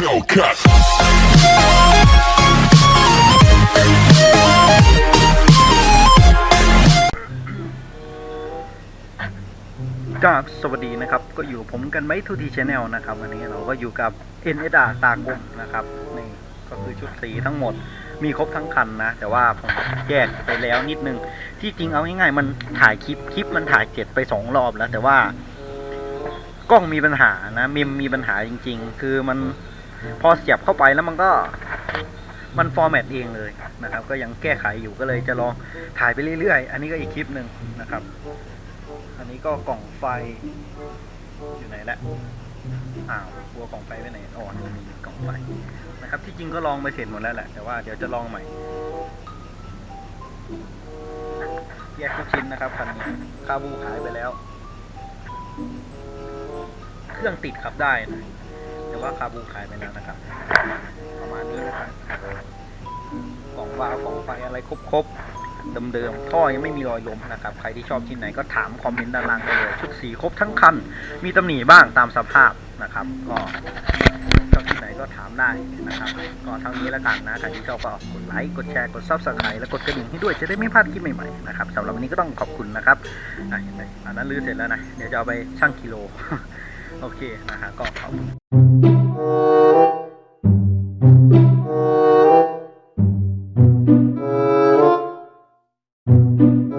Hellcat. กับสวัสดีนะครับ ก็อยู่ผมกันไว้ทูทีชแนลนะครับ วันนี้เราก็อยู่กับ NSR ตากลมนะครับ นี่ก็คือชุดสีทั้งหมด มีครบทั้งคันนะ แต่ว่าผมแยกไปแล้วนิดนึง ที่จริงเอาง่ายๆ มันถ่ายคลิป คลิปมันถ่ายเจ็ดไปสองรอบแล้ว แต่ว่ากล้องมีปัญหานะมิมมีปัญหาจริง ๆ คือมัน พอเสียบเข้าไปแล้วมันก็มันฟอร์แมตเองเลยนะครับ ก็ยังแก้ไขอยู่ก็เลยจะลองถ่ายไปเรื่อยๆ อันนี้ก็อีกคลิปหนึ่งนะครับ อันนี้ก็กล่องไฟอยู่ไหนละอ้าวกลัวกล่องไฟไปไหนอ๋อนมีกล่องไฟนะครับ ที่จริงก็ลองไปเสร็จหมดแล้วแหละแต่ว่าเดี๋ยวจะลองใหม่แยกทุกชิ้นนะครับคันนี้คาบูขายไปแล้ว เครื่องติดขับได้นะ แต่ว่าคาบูขายไปแล้วนะครับ ประมาณนี้นะครับกล่องวาวกล่องไฟอะไรครบๆเดิมๆท่อยังไม่มีรอยล้มนะครับ ใครที่ชอบชิ้นไหนก็ถามคอมเมนต์ด้านล่างได้เลย ชุดสีครบทั้งคัน มีตำหนิบ้างตามสภาพนะครับ ก็ชอบชิ้นไหนก็ถามได้นะครับ ก็เท่านี้แล้วกันนะใครที่ชอบก็กดไลค์ กดแชร์ กดซับสไครต์และกดกระดิ่งให้ด้วยจะได้ไม่พลาดคลิปใหม่ๆนะครับสำหรับวันนี้ก็ต้องขอบคุณนะครับอะเห็นไหมอันนั้นลื้อเสร็จแล้วนะ เดี๋ยวจะเอาไปชั่งกิโล โอเคนะฮะก็ขอบคุณ